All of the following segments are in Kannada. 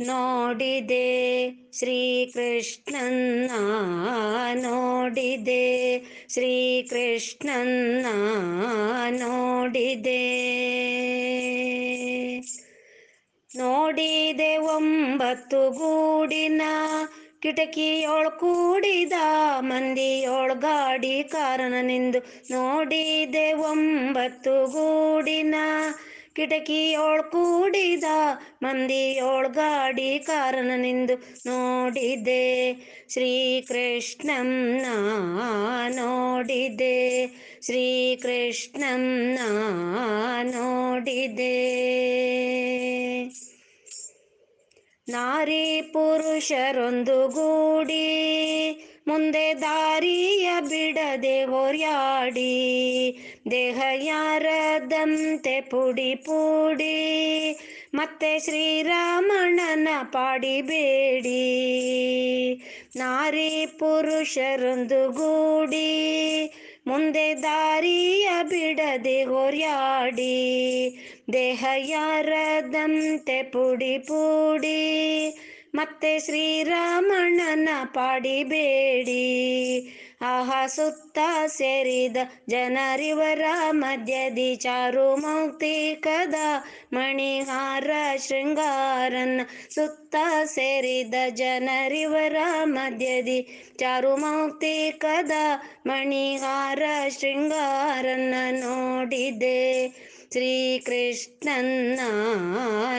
ನೋಡಿದೆ ಶ್ರೀಕೃಷ್ಣನ್ನ ನೋಡಿದೆ ಶ್ರೀಕೃಷ್ಣನ್ನ, ನೋಡಿದೆ. ನೋಡಿದೆ ಒಂಬತ್ತು ಗೂಡಿನ, ಕಿಟಕಿಯೊಳ್ ಕೂಡಿದ, ಮಂದಿಯೊಳ್ ಗಾಡಿ ಕಾರಣನೆಂದು ನೋಡಿದೆ ಒಂಬತ್ತು ಗೂಡಿನ ಕಿಟಕಿಯೊಳ್ ಕೂಡಿದ ಮಂದಿಯೋಳ್ ಗಾಡಿ ನಿಂದು ನೋಡಿದೆ. ಶ್ರೀಕೃಷ್ಣಂನ ನೋಡಿದೆ. ಶ್ರೀಕೃಷ್ಣಂನ ನೋಡಿದೆ. ನಾರಿ ಪುರುಷರೊಂದು ಗೂಡಿ ಮುಂದೆ ದಾರಿಯ ಬಿಡದೆ ಹೊರ್ಯಾಡಿ ದೇಹ ಯಾರದಂತೆ ಪುಡಿ ಪುಡಿ ಮತ್ತೆ ಶ್ರೀರಾಮಣ್ಣನ ಪಾಡಿಬೇಡಿ ನಾರಿ ಪುರುಷರೊಂದು ಗೂಡಿ ಮುಂದೆ ದಾರಿಯ ಬಿಡದೆ ಹೊರ್ಯಾಡಿ ದೇಹ ಯಾರದಂತೆ ಪುಡಿ ಪುಡಿ ಮತ್ತೆ ಶ್ರೀರಾಮಣ್ಣನ ಪಾಡಿಬೇಡಿ ಆಹ ಸುತ್ತ ಸೇರಿದ ಜನರಿವರ ಮಧ್ಯದಿ ಚಾರು ಮೌಕ್ತಿಕದ ಮಣಿಹಾರ ಶೃಂಗಾರನ್ನ ಸುತ್ತ ಸೇರಿದ ಜನರಿವರ ಮಧ್ಯದಿ ಚಾರು ಮೌಕ್ತಿಕದ ಮಣಿಹಾರ ಶೃಂಗಾರನ್ನ ನೋಡಿದೆ. ಶ್ರೀಕೃಷ್ಣನ್ನ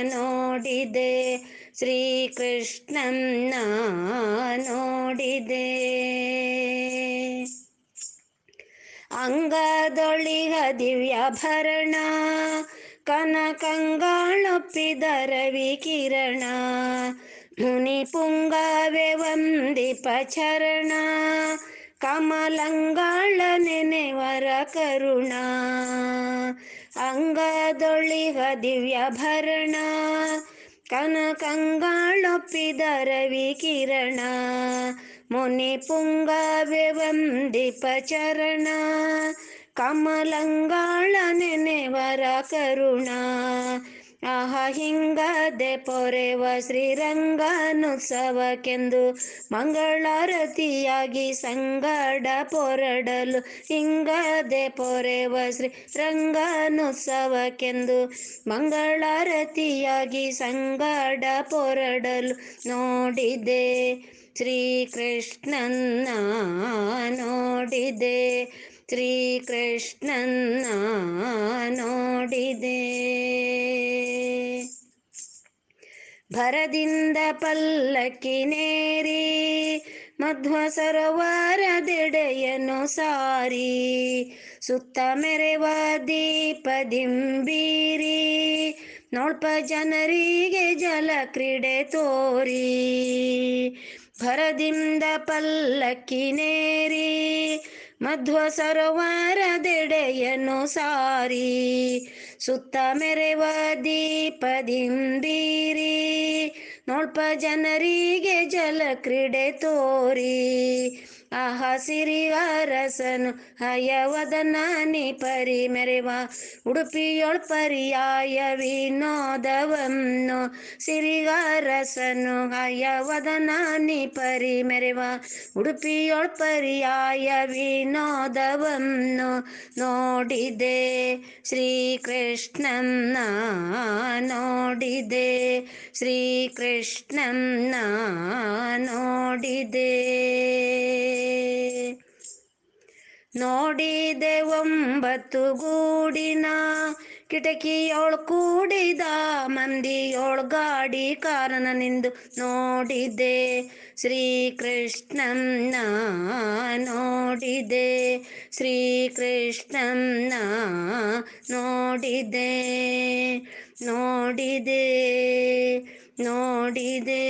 ನೋಡಿದೆ. ಶ್ರೀಕೃಷ್ಣನ್ನ ನೋಡಿದೆ. ಅಂಗದೊಳಿಗ ದಿವ್ಯಾಭರಣ, ಕನಕಂಗಾಳೊಪ್ಪಿದರವಿ ಕಿರಣ, ಮುನಿ ಪುಂಗವೆ ವಂದಿಪ ಚರಣ, ಕಮಲಂಗಾಳ ನೆನೆವರ ಕರುಣ. ಅಂಗದೊಳಿಗ ದಿವ್ಯಾಭರಣ, ಕನಕಂಗಾಳೊಪ್ಪಿದರವಿ ಕಿರಣ ಕಮಲಂಗಾಳ ನೆನೆವರ ಕರುಣ. ಆಹ, ಹಿಂಗದೆ ಪೊರೆವ ಶ್ರೀರಂಗನುತ್ಸವಕ್ಕೆಂದು ಮಂಗಳಾರತಿಯಾಗಿ ಸಂಗಡ ಪೊರಡಲು ಹಿಂಗದೆ ಪೊರೆವ ಶ್ರೀ ರಂಗನುತ್ಸವಕ್ಕೆಂದು ಮಂಗಳಾರತಿಯಾಗಿ ಸಂಗಡ ಪೊರಡಲು ನೋಡಿದೆ. ಶ್ರೀಕೃಷ್ಣನ್ನ ನೋಡಿದೆ. ಶ್ರೀಕೃಷ್ಣನ್ನ ನೋಡಿದೆ. ಭರದಿಂದ ಪಲ್ಲಕ್ಕಿನೇರಿ ಮಧ್ವ ಸರೋವರದೆಡೆಯನ್ನು ಸಾರಿ, ಸುತ್ತ ಮೆರೆವ ದೀಪದಿಂಬೀರಿ, ನೋಡ್ಪ ಜನರಿಗೆ ಜಲ ಕ್ರೀಡೆ ತೋರಿ. ಭರದಿಂದ ಪಲ್ಲಕ್ಕಿನೇರಿ ಮಧ್ವ ಸರೋವರದೆಡೆಯನ್ನು ಸಾರಿ ಸುತ್ತ ಮೆರೆವ ದೀಪದಿಂಬೀರಿ ನೋಳ್ಪ ಜನರಿಗೆ ಜಲ ಕ್ರೀಡೆ ತೋರಿ. ಆಹ ಸಿರಿ ಅರಸನು ಹಯವದನ ನೀ ಪರಿ ಮೆರೆವ. ಉಡುಪಿಯೊಳ್ ಪರ್ಯಾಯ ವಿನೋದವನ್ನು ಸಿರಿಗಾರಸನು ಹಯವದನ ನೀ ಪರಿ ಮೆರೆವ. ಉಡುಪಿಯೊಳ್ ಪರ್ಯಾಯ ವಿನೋದವನ್ನು ನೋಡಿದೆ. ಶ್ರೀಕೃಷ್ಣನ್ನ ನೋಡಿದೆ. ಶ್ರೀಕೃಷ್ಣನ್ನ ನೋಡಿದೆ. ನೋಡಿದೆ ಒಂಬತ್ತು ಗೂಡಿನ ಕಿಟಕಿಯೊಳ್ ಕೂಡಿದ ಮಂದಿಯೊಳ್ ಗಾಡಿ ಕಾರಣನೆಂದು ನೋಡಿದೆ. ಶ್ರೀಕೃಷ್ಣನ್ನ ನೋಡಿದೆ. ಶ್ರೀಕೃಷ್ಣನ್ನ ನೋಡಿದೆ. ನೋಡಿದೆ. ನೋಡಿದೆ.